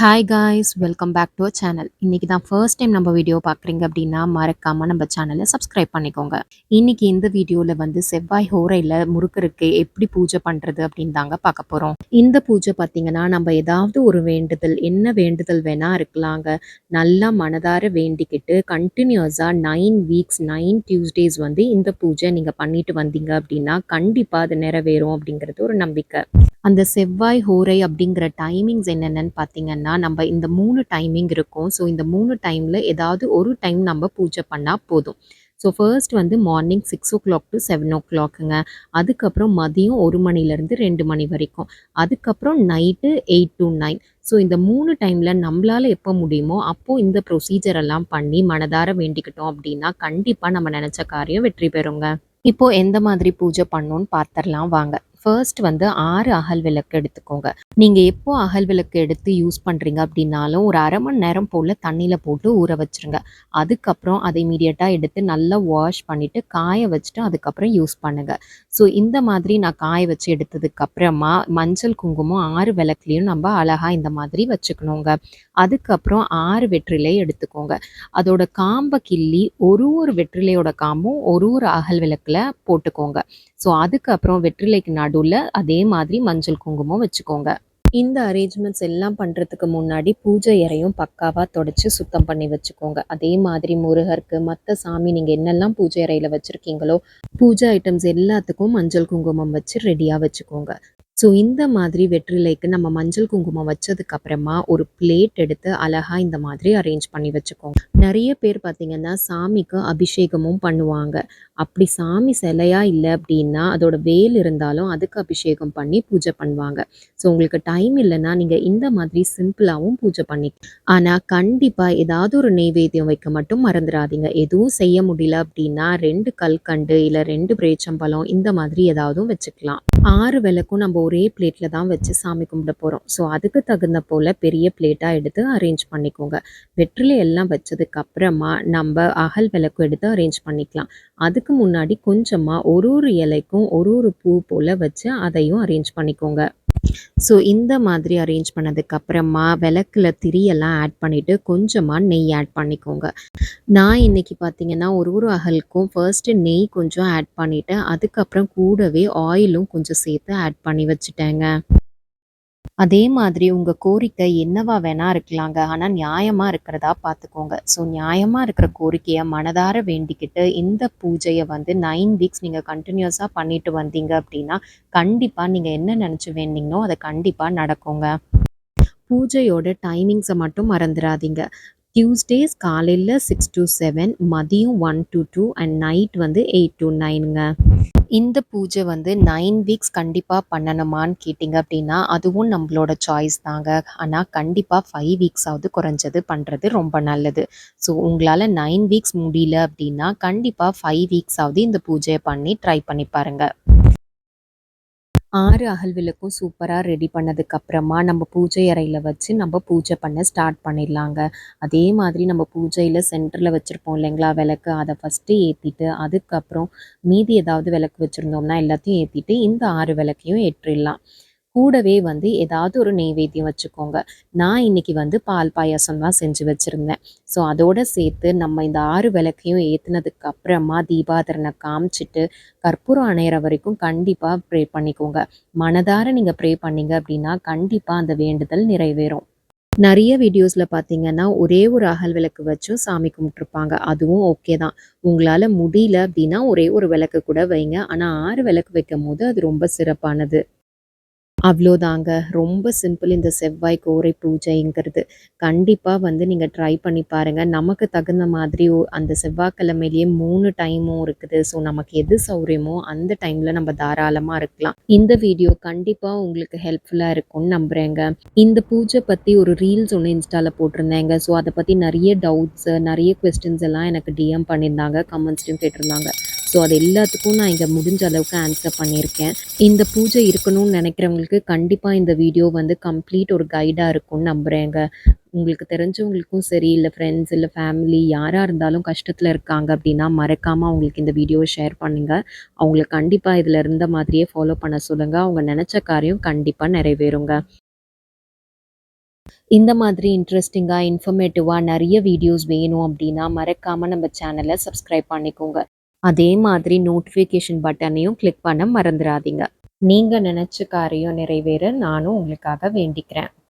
Hi guys welcome back to channel இன்னைக்கு தான் first time நம்ம வீடியோ பார்க்குறீங்க அப்படின்னா மறக்காம நம்ம சேனலை சப்ஸ்கிரைப் பண்ணிக்கோங்க. இன்னைக்கு இந்த வீடியோவில் வந்து செவ்வாய் ஹோரையில் முறுக்கருக்கு எப்படி பூஜை பண்ணுறது அப்படின்னு தாங்க பார்க்க போகிறோம் இந்த பூஜை பார்த்தீங்கன்னா நம்ம ஏதாவது ஒரு வேண்டுதல் என்ன வேண்டுதல் வேணா இருக்கலாங்க. நல்லா மனதார வேண்டிக்கிட்டு கண்டினியூஸாக நைன் வீக்ஸ் நைன் டியூஸ்டேஸ் வந்து இந்த பூஜை நீங்கள் பண்ணிட்டு வந்தீங்க அப்படின்னா கண்டிப்பாக அது நிறைவேறும் அப்படிங்கிறது ஒரு நம்பிக்கை. அந்த செவ்வாய் ஹோரை அப்படிங்கிற டைமிங்ஸ் என்னென்னு பார்த்தீங்கன்னா நம்ம இந்த மூணு டைமிங் இருக்கும். ஸோ இந்த மூணு டைமில் ஏதாவது ஒரு டைம் நம்ம பூஜை பண்ணால் போதும். ஸோ ஃபர்ஸ்ட் வந்து morning six o'clock to seven ஓ கிளாக்குங்க அதுக்கப்புறம் மதியம் ஒரு மணிலேருந்து ரெண்டு மணி வரைக்கும். அதுக்கப்புறம் night eight to nine so இந்த மூணு டைமில் நம்மளால் எப்போ முடியுமோ அப்போது இந்த ப்ரொசீஜர் எல்லாம் பண்ணி மனதார வேண்டிக்கிட்டோம் அப்படின்னா கண்டிப்பாக நம்ம நினச்ச காரியம் வெற்றி பெறுங்க. இப்போது எந்த மாதிரி பூஜை பண்ணோன்னு பார்த்துடலாம் வாங்க. ஃபர்ஸ்ட் வந்து ஆறு அகல் விளக்கு எடுத்துக்கோங்க. நீங்கள் எப்போ அகல் விளக்கு எடுத்து யூஸ் பண்ணுறீங்க அப்படின்னாலும் ஒரு அரை மணி நேரம் போல் தண்ணியில் போட்டு ஊற வச்சுருங்க. அதுக்கப்புறம் அதை இமீடியட்டாக எடுத்து நல்லா வாஷ் பண்ணிவிட்டு காய வச்சுட்டு அதுக்கப்புறம் யூஸ் பண்ணுங்கள் ஸோ இந்த மாதிரி நான் காய வச்சு எடுத்ததுக்கப்புறமா மஞ்சள் குங்குமம் ஆறு விளக்குலேயும் நம்ம அழகாக இந்த மாதிரி வச்சுக்கணுங்க. அதுக்கப்புறம் ஆறு வெற்றிலை எடுத்துக்கோங்க. அதோட காம்பை கிள்ளி ஒரு ஒரு வெற்றிலையோட காம்பும் ஒரு ஒரு அகல் விளக்கில் போட்டுக்கோங்க. ஸோ அதுக்கப்புறம் வெற்றிலைக்கு நடுவில் அதே மாதிரி மஞ்சள் குங்குமம் வச்சுக்கோங்க. இந்த அரேஞ்ச்மெண்ட்ஸ் எல்லாம் பண்ணுறதுக்கு முன்னாடி பூஜை இறையும் பக்காவாக தொடச்சி சுத்தம் பண்ணி வச்சுக்கோங்க. அதே மாதிரி முருகருக்கு மற்ற சாமி நீங்கள் என்னெல்லாம் பூஜை அறையில் வச்சுருக்கீங்களோ பூஜை ஐட்டம்ஸ் எல்லாத்துக்கும் மஞ்சள் குங்குமம் வச்சு ரெடியாக வச்சுக்கோங்க. ஸோ இந்த மாதிரி வெற்றிலைக்கு நம்ம மஞ்சள் குங்குமம் வச்சதுக்கப்புறமா ஒரு பிளேட் எடுத்து அழகாக இந்த மாதிரி அரேஞ்ச் பண்ணி வச்சுக்கோங்க. நிறைய பேர் பார்த்திங்கன்னா சாமிக்கு அபிஷேகமும் பண்ணுவாங்க. அப்படி சாமி சிலையா இல்லை அப்படின்னா அதோட வேல் இருந்தாலும் அதுக்கு அபிஷேகம் பண்ணி பூஜை பண்ணுவாங்க. ஸோ உங்களுக்கு டைம் இல்லைன்னா நீங்கள் இந்த மாதிரி சிம்பிளாகவும் பூஜை பண்ணி ஆனால் கண்டிப்பாக ஏதாவது ஒரு நெய்வேத்தியம் வைக்க மட்டும் மறந்துடாதீங்க. எதுவும் செய்ய முடியல அப்படின்னா ரெண்டு கல்கண்டு இல்லை ரெண்டு பிரேச்சம்பழம் இந்த மாதிரி ஏதாவதும் வச்சுக்கலாம். ஆறு விளக்கும் நம்ம ஒரே பிளேட்டில் தான் வச்சு சாமி கும்பிட போகிறோம் ஸோ அதுக்கு தகுந்த போல் பெரிய பிளேட்டாக எடுத்து அரேஞ்ச் பண்ணிக்கோங்க. வெற்றிலை எல்லாம் வச்சதுக்கப்புறமா நம்ம அகல் விளக்கும் எடுத்து அரேஞ்ச் பண்ணிக்கலாம். அதுக்கு முன்னாடி கொஞ்சமாக ஒரு ஒரு இலைக்கும் ஒரு ஒரு பூ போல் வச்சு அதையும் அரேஞ்ச் பண்ணிக்கோங்க. ஸோ இந்த மாதிரி அரேஞ்ச் பண்ணதுக்கு அப்புறமா விளக்குல திரியெல்லாம் ஆட் பண்ணிவிட்டு கொஞ்சமாக நெய் ஆட் பண்ணிக்கோங்க. நான் இன்னைக்கு பார்த்தீங்கன்னா ஒரு ஒரு அகலுக்கும் ஃபர்ஸ்ட்டு நெய் கொஞ்சம் ஆட் பண்ணிவிட்டு அதுக்கப்புறம் கூடவே ஆயிலும் கொஞ்சம் சேர்த்து ஆட் பண்ணி வச்சுட்டேங்க. அதே மாதிரி உங்கள் கோரிக்கை என்னவா வேணா இருக்கலாங்க. ஆனால் நியாயமாக இருக்கிறதா பார்த்துக்கோங்க ஸோ நியாயமாக இருக்கிற கோரிக்கையை மனதார வேண்டிக்கிட்டு இந்த பூஜையை வந்து நைன் வீக்ஸ் நீங்கள் கண்டினியூஸாக பண்ணிட்டு வந்தீங்க அப்படின்னா கண்டிப்பாக நீங்கள் என்ன நினச்சி வேண்டிங்களோ அதை கண்டிப்பாக நடக்குங்க. பூஜையோட டைமிங்ஸை மட்டும் மறந்துடாதீங்க டியூஸ்டேஸ் காலையில் சிக்ஸ் டு செவன் மதியம் one to two and night வந்து எயிட் டு நைனுங்க இந்த பூஜை வந்து நைன் வீக்ஸ் கண்டிப்பாக பண்ணணுமான்னு கேட்டிங்க அப்படின்னா அதுவும் நம்மளோட சாய்ஸ் தாங்க. ஆனால் கண்டிப்பாக ஃபைவ் வீக்ஸாவது குறைஞ்சது பண்ணுறது ரொம்ப நல்லது. ஸோ உங்களால் நைன் வீக்ஸ் முடியல அப்படின்னா கண்டிப்பாக ஃபைவ் வீக்ஸாவது இந்த பூஜையை பண்ணி ட்ரை பண்ணி பாருங்கள் ஆறு அகல் விளக்கும் சூப்பராக ரெடி பண்ணதுக்கப்புறமா நம்ம பூஜை அறையில் வச்சு நம்ம பூஜை பண்ண ஸ்டார்ட் பண்ணிடலாங்க. அதே மாதிரி நம்ம பூஜையில் சென்டரில் வச்சுருப்போம் இல்லைங்களா விளக்கு. அதை ஃபஸ்ட்டு ஏற்றிட்டு அதுக்கப்புறம் மீதி ஏதாவது விளக்கு வச்சுருந்தோம்னா எல்லாத்தையும் ஏற்றிட்டு இந்த ஆறு விளக்கையும் ஏற்றிடலாம். கூடவே வந்து ஏதாவது ஒரு நெய்வேத்தியம் வச்சுக்கோங்க. நான் இன்னைக்கு வந்து பால் பாயாசம் தான் செஞ்சு வச்சுருந்தேன். ஸோ அதோடு சேர்த்து நம்ம இந்த ஆறு விளக்கையும் ஏற்றுனதுக்கு அப்புறமா தீபாதரனை காமிச்சிட்டு கற்பூரம் அணையிற வரைக்கும் கண்டிப்பாக ப்ரே பண்ணிக்கோங்க. மனதார நீங்கள் ப்ரே பண்ணீங்க அப்படின்னா கண்டிப்பாக அந்த வேண்டுதல் நிறைவேறும். நிறைய வீடியோஸில் பார்த்தீங்கன்னா ஒரே ஒரு அகல் விளக்கு வச்சும் சாமி கும்பிட்ருப்பாங்க அதுவும் ஓகே தான். உங்களால் முடியல அப்படின்னா ஒரே ஒரு விளக்கு கூட வைங்க. ஆனால் ஆறு விளக்கு வைக்கும் போது அது ரொம்ப சிறப்பானது. அவ்வளோதாங்க ரொம்ப சிம்பிள் இந்த செவ்வாய் கோரை பூஜைங்கிறது. கண்டிப்பாக வந்து நீங்கள் ட்ரை பண்ணி பாருங்கள் நமக்கு தகுந்த மாதிரி அந்த செவ்வாய்க்கிழமையிலேயே மூணு டைமும் இருக்குது. ஸோ நமக்கு எது சௌரியமோ அந்த டைமில் நம்ம தாராளமாக இருக்கலாம். இந்த வீடியோ கண்டிப்பாக உங்களுக்கு ஹெல்ப்ஃபுல்லாக இருக்கும்னு நம்புகிறேங்க இந்த பூஜை பற்றி ஒரு ரீல்ஸ் ஒன்று இன்ஸ்டாவில் போட்டிருந்தேங்க. ஸோ அதை பற்றி நிறைய டவுட்ஸு நிறைய கொஸ்டின்ஸ் எல்லாம் எனக்கு டிஎம் பண்ணியிருந்தாங்க கமெண்ட்ஸ்லையும் கேட்டிருந்தாங்க. ஸோ அது எல்லாத்துக்கும் நான் இங்கே முடிஞ்ச அளவுக்கு ஆன்சர் பண்ணியிருக்கேன். இந்த பூஜை இருக்கணும்னு நினைக்கிறவங்களுக்கு கண்டிப்பாக இந்த வீடியோ வந்து கம்ப்ளீட் ஒரு கைடாக இருக்கும்னு நம்புகிறேங்க உங்களுக்கு தெரிஞ்சவங்களுக்கும் சரி இல்லை ஃப்ரெண்ட்ஸ் இல்லை ஃபேமிலி யாராக இருந்தாலும் கஷ்டத்தில் இருக்காங்க அப்படின்னா மறக்காமல் அவங்களுக்கு இந்த வீடியோவை ஷேர் பண்ணுங்கள் அவங்கள கண்டிப்பாக இதில் இருந்த மாதிரியே ஃபாலோ பண்ண சொல்லுங்கள் அவங்க நினச்ச காரியம் கண்டிப்பாக நிறைவேறுங்க. இந்த மாதிரி இன்ட்ரெஸ்டிங்காக இன்ஃபர்மேட்டிவாக நிறைய வீடியோஸ் வேணும் அப்படின்னா மறக்காமல் நம்ம சேனலை சப்ஸ்கிரைப் பண்ணிக்கோங்க. அதே மாதிரி நோட்டிஃபிகேஷன் பட்டனையும் கிளிக் பண்ண மறந்துடாதீங்க நீங்கள் நினச்ச காரியம் நிறைவேற நானும் உங்களுக்காக வேண்டிக்கிறேன்.